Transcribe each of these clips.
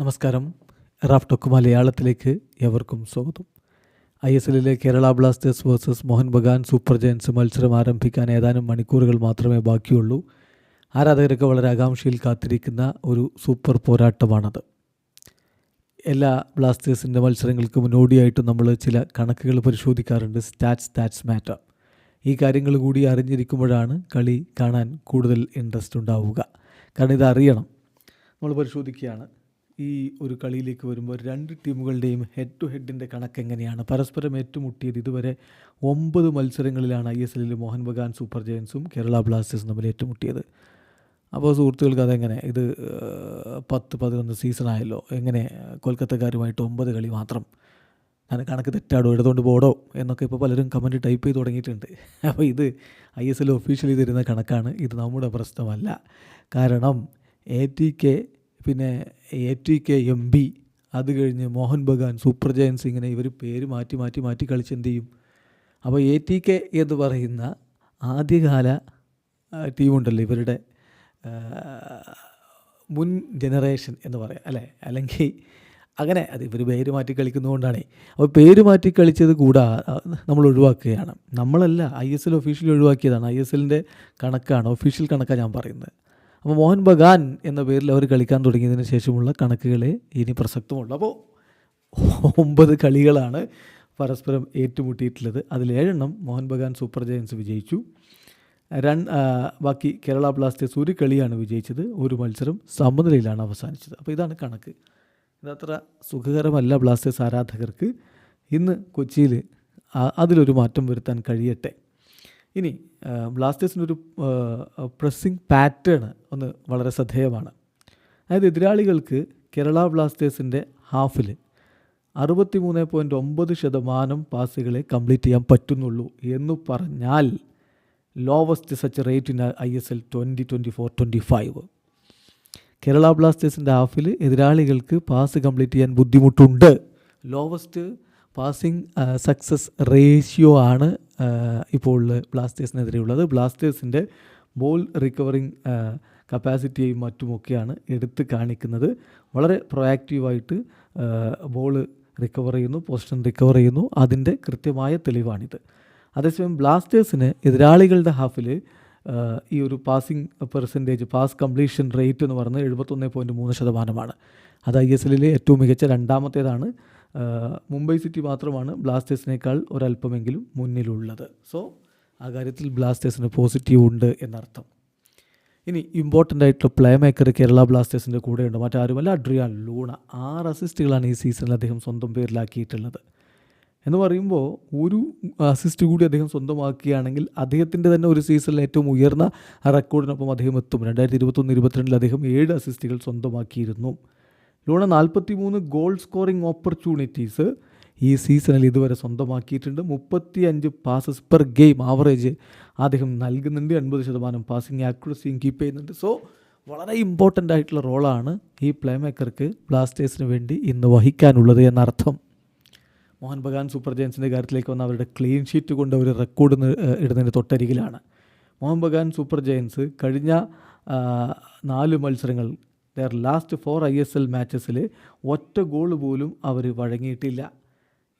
നമസ്കാരം. Raf talk മലയാളത്തിലേക്ക് എവർക്കും സ്വാഗതം. I S എല്ലിലെ Kerala Blasters versus Mohun Bagan Super Giants മത്സരം ആരംഭിക്കാൻ ഏതാനും മണിക്കൂറുകൾ മാത്രമേ ബാക്കിയുള്ളൂ. ആരാധകരൊക്കെ വളരെ ആകാംക്ഷയിൽ കാത്തിരിക്കുന്ന ഒരു സൂപ്പർ പോരാട്ടമാണത്. എല്ലാ ബ്ലാസ്റ്റേഴ്സിന്റെ മത്സരങ്ങൾക്ക് മുന്നോടിയായിട്ട് നമ്മൾ ചില കണക്കുകൾ പരിശോധിക്കാറുണ്ട്. Stats stats matter. ഈ കാര്യങ്ങൾ കൂടി അറിഞ്ഞിരിക്കുമ്പോഴാണ് കളി കാണാൻ കൂടുതൽ ഇൻട്രസ്റ്റ് ഉണ്ടാവുക. കാരണം ഇത് അറിയണം. നമ്മൾ പരിശോധിക്കുകയാണ്. ഈ ഒരു കളിയിലേക്ക് വരുമ്പോൾ രണ്ട് ടീമുകളുടെയും ഹെഡ് ടു ഹെഡിന്റെ കണക്ക് എങ്ങനെയാണ്? പരസ്പരം ഏറ്റുമുട്ടിയത് ഇതുവരെ ഒമ്പത് മത്സരങ്ങളിലാണ് ഐ എസ് എല്ലിൽ മോഹൻ ബഗാൻ സൂപ്പർ ജയൻസും കേരള ബ്ലാസ്റ്റേഴ്സും തമ്മിൽ ഏറ്റുമുട്ടിയത്. അപ്പോൾ സുഹൃത്തുക്കൾക്ക് അതെങ്ങനെ? ഇത് പത്ത് പതിനൊന്ന് സീസണായല്ലോ എങ്ങനെ? കൊൽക്കത്തക്കാരുമായിട്ട് ഒമ്പത് കളി മാത്രം. ഞാൻ കണക്ക് തെറ്റാടോ? എടുത്തുകൊണ്ട് പോടോ? എന്നൊക്കെ ഇപ്പോൾ പലരും കമന്റ് ടൈപ്പ് ചെയ്ത് തുടങ്ങിയിട്ടുണ്ട്. അപ്പോൾ ഇത് ഐ എസ് എൽ ഒഫീഷ്യലി തരുന്ന കണക്കാണ്. ഇത് നമ്മുടെ പ്രശ്നമല്ല. കാരണം എ ടി കെ പിന്നെ A T K M B അത് കഴിഞ്ഞ് മോഹൻ ബഗാൻ സൂപ്പർ ജയൻസ് ഇങ്ങനെ ഇവർ പേര് മാറ്റി മാറ്റി മാറ്റി കളിച്ചെന്ത് ചെയ്യും? അപ്പോൾ എ ടി കെ എന്ന് പറയുന്ന ആദ്യകാല ടീമുണ്ടല്ലോ ഇവരുടെ മുൻ ജനറേഷൻ എന്ന് പറയാം അല്ലേ? അല്ലെങ്കിൽ അങ്ങനെ അത് ഇവർ പേര് മാറ്റി കളിക്കുന്നതുകൊണ്ടാണ് അപ്പോൾ പേര് മാറ്റി കളിച്ചത് കൂടാ നമ്മൾ ഒഴിവാക്കുകയാണ്. നമ്മളല്ല ഐ എസ് എൽ ഒഫീഷ്യലി ഒഴിവാക്കിയതാണ്. ഐ എസ് എല്ലിന്റെ കണക്കാണ് ഒഫീഷ്യൽ കണക്കാണ് ഞാൻ പറയുന്നത്. അപ്പോൾ മോഹൻ ബഗാൻ എന്ന പേരിൽ അവർ കളിക്കാൻ തുടങ്ങിയതിന് ശേഷമുള്ള കണക്കുകളെ ഇനി പ്രസക്തമുള്ളൂ അപ്പോൾ ഒമ്പത് കളികളാണ് പരസ്പരം ഏറ്റുമുട്ടിയിട്ടുള്ളത്. അതിൽ ഏഴെണ്ണം മോഹൻ ബഗാൻ സൂപ്പർ ജയൻസ് വിജയിച്ചു. രണ്ട് ബാക്കി കേരള ബ്ലാസ്റ്റേഴ്സ് ഒരു കളിയാണ് വിജയിച്ചത്. ഒരു മത്സരം സമനിലയിലാണ് അവസാനിച്ചത്. അപ്പോൾ ഇതാണ് കണക്ക്. ഇതത്ര സുഖകരമല്ല ബ്ലാസ്റ്റേഴ്സ് ആരാധകർക്ക്. ഇന്ന് കൊച്ചിയിൽ അതിലൊരു മാറ്റം വരുത്താൻ കഴിയട്ടെ. ഇനി ബ്ലാസ്റ്റേഴ്സിന്റെ ഒരു പ്രസ്സിങ് പാറ്റേൺ ഒന്ന് വളരെ ശ്രദ്ധേയമാണ്. അതായത് എതിരാളികൾക്ക് കേരള ബ്ലാസ്റ്റേഴ്സിന്റെ ഹാഫിൽ അറുപത്തി മൂന്ന് പോയിന്റ് ഒമ്പത് ശതമാനം പാസുകളെ കംപ്ലീറ്റ് ചെയ്യാൻ പറ്റുന്നുള്ളൂ എന്ന് പറഞ്ഞാൽ lowest such rate in I S L twenty twenty four twenty five. Kerala ബ്ലാസ്റ്റേഴ്സിന്റെ ഹാഫിൽ എതിരാളികൾക്ക് പാസ് കംപ്ലീറ്റ് ചെയ്യാൻ ബുദ്ധിമുട്ടുണ്ട്. ലോവസ്റ്റ് പാസിംഗ് സക്സസ് റേഷ്യോ ആണ് ഇപ്പോൾ ബ്ലാസ്റ്റേഴ്സിനെതിരെയുള്ളത്. ബ്ലാസ്റ്റേഴ്സിന്റെ ബോൾ റിക്കവറിങ് കപ്പാസിറ്റിയെയും മറ്റുമൊക്കെയാണ് എടുത്ത് കാണിക്കുന്നത്. വളരെ പ്രൊയാക്റ്റീവായിട്ട് ബോൾ റിക്കവർ ചെയ്യുന്നു പൊസിഷൻ റിക്കവർ ചെയ്യുന്നു. അതിന്റെ കൃത്യമായ തെളിവാണിത്. അതേസമയം ബ്ലാസ്റ്റേഴ്സിന് എതിരാളികളുടെ ഹാഫിൽ ഈ ഒരു passing percentage pass completion rate എന്ന് പറയുന്നത് എഴുപത്തൊന്ന് പോയിന്റ് മൂന്ന് ശതമാനമാണ്. അത് ഐ എസ് എല്ലിലെ ഏറ്റവും മികച്ച രണ്ടാമത്തേതാണ്. മുംബൈ സിറ്റി മാത്രമാണ് ബ്ലാസ്റ്റേഴ്സിനേക്കാൾ ഒരല്പമെങ്കിലും മുന്നിലുള്ളത്. സോ ആ കാര്യത്തിൽ ബ്ലാസ്റ്റേഴ്സിന് പോസിറ്റീവ് ഉണ്ട് എന്നർത്ഥം. ഇനി ഇമ്പോർട്ടന്റ് ആയിട്ടുള്ള പ്ലേ മേക്കർ കേരള ബ്ലാസ്റ്റേഴ്സിന്റെ കൂടെയുണ്ട്. മറ്റാരുമല്ല അഡ്രിയാൻ ലൂണ. ആറ് അസിസ്റ്റുകളാണ് ഈ സീസണിൽ അദ്ദേഹം സ്വന്തം പേരിലാക്കിയിട്ടുള്ളത്. എന്ന് പറയുമ്പോൾ ഒരു അസിസ്റ്റ് കൂടി അദ്ദേഹം സ്വന്തമാക്കുകയാണെങ്കിൽ അദ്ദേഹത്തിന്റെ തന്നെ ഒരു സീസണിൽ ഏറ്റവും ഉയർന്ന റെക്കോർഡിനൊപ്പം അദ്ദേഹം എത്തും. രണ്ടായിരത്തി ഇരുപത്തൊന്ന് ഇരുപത്തിരണ്ടിൽ അദ്ദേഹം ഏഴ് അസിസ്റ്റുകൾ സ്വന്തമാക്കിയിരുന്നു. ലൂണ നാൽപ്പത്തി മൂന്ന് ഗോൾ സ്കോറിംഗ് ഓപ്പർച്യൂണിറ്റീസ് ഈ സീസണിൽ ഇതുവരെ സ്വന്തമാക്കിയിട്ടുണ്ട്. മുപ്പത്തി അഞ്ച് പാസസ് പെർ ഗെയിം ആവറേജ് അദ്ദേഹം നൽകുന്നുണ്ട്. എൺപത് ശതമാനം പാസിംഗ് ആക്യുറസിയും കീപ്പ് ചെയ്യുന്നുണ്ട്. സോ വളരെ ഇമ്പോർട്ടന്റ് ആയിട്ടുള്ള റോളാണ് ഈ പ്ലേ മേക്കർക്ക് ബ്ലാസ്റ്റേഴ്സിന് വേണ്ടി ഇന്ന് വഹിക്കാനുള്ളത് എന്നർത്ഥം. മോഹൻ ബഗാൻ സൂപ്പർ ജയൻസിന്റെ കാര്യത്തിലേക്ക് വന്ന അവരുടെ ക്ലീൻ ഷീറ്റ് കൊണ്ട് അവർ റെക്കോർഡ് ഇടുന്നതിന് തൊട്ടരികിലാണ്. മോഹൻ ബഗാൻ സൂപ്പർ ജയൻസ് കഴിഞ്ഞ നാല് മത്സരങ്ങൾ their last four I S L മാച്ചസിൽ ഒറ്റ ഗോൾ പോലും അവർ വഴങ്ങിയിട്ടില്ല.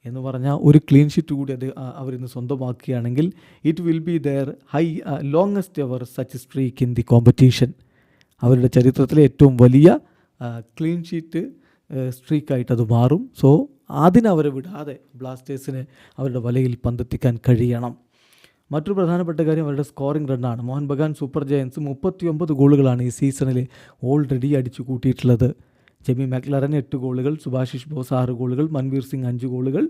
എന്ന് പറഞ്ഞാൽ ഒരു ക്ലീൻ ഷീറ്റ് കൂടി അത് അവരിന്ന് സ്വന്തമാക്കുകയാണെങ്കിൽ it will be their high longest ever such streak in the competition അവരുടെ ചരിത്രത്തിലെ ഏറ്റവും വലിയ ക്ലീൻ ഷീറ്റ് സ്ട്രീക്കായിട്ട് അത് മാറും. സോ അതിനവരെ വിടാതെ ബ്ലാസ്റ്റേഴ്സിന് അവരുടെ വലയിൽ പന്തെത്തിക്കാൻ കഴിയണം. മറ്റൊരു പ്രധാനപ്പെട്ട കാര്യം അവരുടെ സ്കോറിംഗ് റണ്ണാണ് മോഹൻ ബഗാൻ സൂപ്പർ ജയൻസ് മുപ്പത്തിയൊമ്പത് ഗോളുകളാണ് ഈ സീസണിൽ ഓൾറെഡി അടിച്ചു കൂട്ടിയിട്ടുള്ളത്. ജെമി മാക്ലറൻ എട്ട് ഗോളുകൾ സുഭാഷിഷ് ബോസ് ആറ് ഗോളുകൾ മൻവീർ സിംഗ് അഞ്ച് ഗോളുകൾ.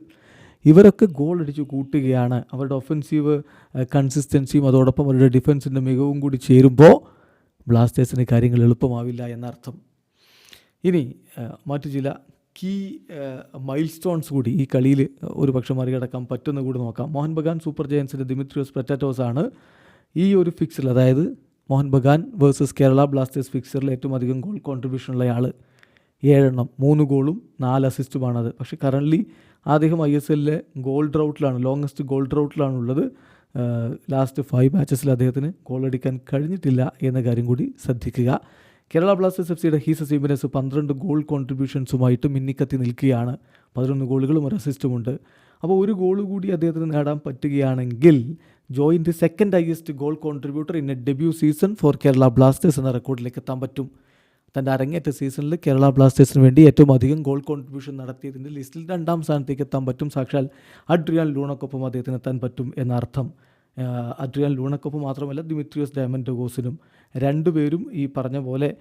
ഇവരൊക്കെ ഗോൾ അടിച്ച് കൂട്ടുകയാണ്. അവരുടെ ഒഫൻസീവ് കൺസിസ്റ്റൻസിയും അതോടൊപ്പം അവരുടെ ഡിഫൻസിന്റെ മികവും കൂടി ചേരുമ്പോൾ ബ്ലാസ്റ്റേഴ്സിന് കാര്യങ്ങൾ എളുപ്പമാവില്ല എന്നർത്ഥം. ഇനി മറ്റു ചില കീ മൈൽ സ്റ്റോൺസ് കൂടി ഈ കളിയിൽ ഒരു പക്ഷെ മറികടക്കാൻ പറ്റുന്ന കൂടി നോക്കാം. മോഹൻ ബഗാൻ സൂപ്പർ ജയൻസിന്റെ ദിമിത്രിയോസ് പ്രറ്റാറ്റോസ് ആണ്. ഈ ഒരു ഫിക്സിൽ അതായത് മോഹൻ ബഗാൻ വേഴ്സസ് കേരള ബ്ലാസ്റ്റേഴ്സ് ഫിക്സറിൽ ഏറ്റവും അധികം ഗോൾ കോൺട്രിബ്യൂഷൻ ഉള്ള ആൾ ഏഴെണ്ണം. മൂന്ന് ഗോളും നാല് അസിസ്റ്റുമാണത് പക്ഷേ കറന്റ്ലി അദ്ദേഹം ഐ എസ് എല്ലിലെ ഗോൾ ഡ്രൗട്ടിലാണ് ലോങ്ങസ്റ്റ് ഗോൾ ഡ്രൗട്ടിലാണ് ഉള്ളത്. ലാസ്റ്റ് ഫൈവ് മാച്ചസിൽ അദ്ദേഹത്തിന് ഗോൾ അടിക്കാൻ കഴിഞ്ഞിട്ടില്ല എന്ന കാര്യം കൂടി ശ്രദ്ധിക്കുക. കേരള ബ്ലാസ്റ്റേഴ്സ് എഫ് സിയുടെ ഹീസ സീമിനസ് പന്ത്രണ്ട് ഗോൾ കോൺട്രിബ്യൂഷൻസുമായിട്ട് മിന്നിക്കത്തി നിൽക്കുകയാണ്. പതിനൊന്ന് ഗോളുകളും ഒരു അസിസ്റ്റുമുണ്ട് അപ്പോൾ ഒരു ഗോൾ കൂടി അദ്ദേഹത്തിന് നേടാൻ പറ്റുകയാണെങ്കിൽ join second highest goal contributor in a debut season for Kerala Blasters എന്ന റെക്കോർഡിലേക്ക് എത്താൻ പറ്റും. തന്റെ അരങ്ങേറ്റ സീസണിൽ കേരള ബ്ലാസ്റ്റേഴ്സിന് വേണ്ടി ഏറ്റവും അധികം ഗോൾ കോൺട്രിബ്യൂഷൻ നടത്തിയതിന്റെ ലിസ്റ്റിൽ രണ്ടാം സ്ഥാനത്തേക്ക് എത്താൻ പറ്റും. സാക്ഷാൽ അഡ്രിയാൻ ലൂണക്കൊപ്പം അദ്ദേഹത്തിന് എത്താൻ പറ്റും എന്നർത്ഥം. അഡ്രിയാൻ ലൂണക്കൊപ്പം മാത്രമല്ല ദിമിത്രിയോസ് ഡയമൻഡോഗോസിനും രണ്ടുപേരും ഈ പറഞ്ഞ പോലെ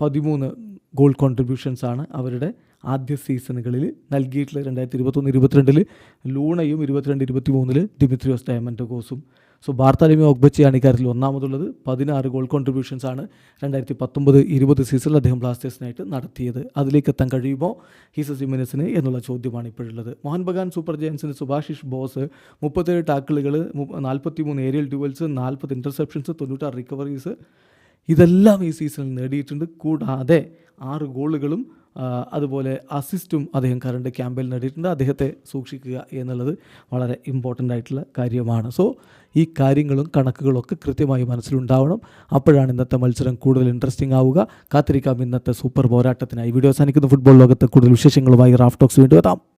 പതിമൂന്ന് ഗോൾ കോൺട്രിബ്യൂഷൻസ് ആണ് അവരുടെ ആദ്യ സീസണുകളിൽ നൽകിയിട്ടുള്ളത് രണ്ടായിരത്തി ഇരുപത്തൊന്ന് ഇരുപത്തിരണ്ടിൽ ലൂണയും ഇരുപത്തിരണ്ട് ഇരുപത്തി മൂന്നിൽ ദിമിത്രിയോസ് ഡയമൻഡോഗോസും സോ ബാർത്താലിമി ഒഗ്ബച്ചിയാണ് ഇക്കാര്യത്തിൽ ഒന്നാമതുള്ളത്. പതിനാറ് ഗോൾ കോൺട്രിബ്യൂഷൻസ് ആണ് രണ്ടായിരത്തി പത്തൊമ്പത് ഇരുപത് സീസണിൽ അദ്ദേഹം ബ്ലാസ്റ്റേഴ്സിനായിട്ട് നടത്തിയത്. അതിലേക്ക് എത്താൻ കഴിയുമോ? ഹീസ സിമിനസിന് എന്നുള്ള ചോദ്യമാണ് ഇപ്പോഴുള്ളത്. മോഹൻ ബഗാൻ സൂപ്പർ ജയൻസിന് സുഭാഷിഷ് ബോസ് മുപ്പത്തേഴ് ടാക്കിളുകൾ നാൽപ്പത്തി മൂന്ന് ഏരിയൽ ഡ്യൂവൽസ് നാൽപ്പത് ഇന്റർസെപ്ഷൻസ് തൊണ്ണൂറ്റാറ് റിക്കവറീസ് ഇതെല്ലാം ഈ സീസണിൽ നേടിയിട്ടുണ്ട്. കൂടാതെ ആറ് ഗോളുകളും അതുപോലെ അസിസ്റ്റും അദ്ദേഹം കറണ്ട് ക്യാമ്പിൽ നേടിയിട്ടുണ്ട്. അദ്ദേഹത്തെ സൂക്ഷിക്കുക എന്നുള്ളത് വളരെ ഇമ്പോർട്ടന്റ് ആയിട്ടുള്ള കാര്യമാണ്. സോ ഈ കാര്യങ്ങളും കണക്കുകളൊക്കെ കൃത്യമായി മനസ്സിലുണ്ടാവണം. അപ്പോഴാണ് ഇന്നത്തെ മത്സരം കൂടുതൽ ഇൻട്രസ്റ്റിംഗ് ആവുക. കാത്തിരിക്കാം ഇന്നത്തെ സൂപ്പർ പോരാട്ടത്തിനായി. വീഡിയോ അവസാനിക്കുന്ന. ഫുട്ബോൾ ലോകത്തെ കൂടുതൽ വിശേഷങ്ങളുമായി റാഫ് ടോക്സ് വീണ്ടും എത്താം.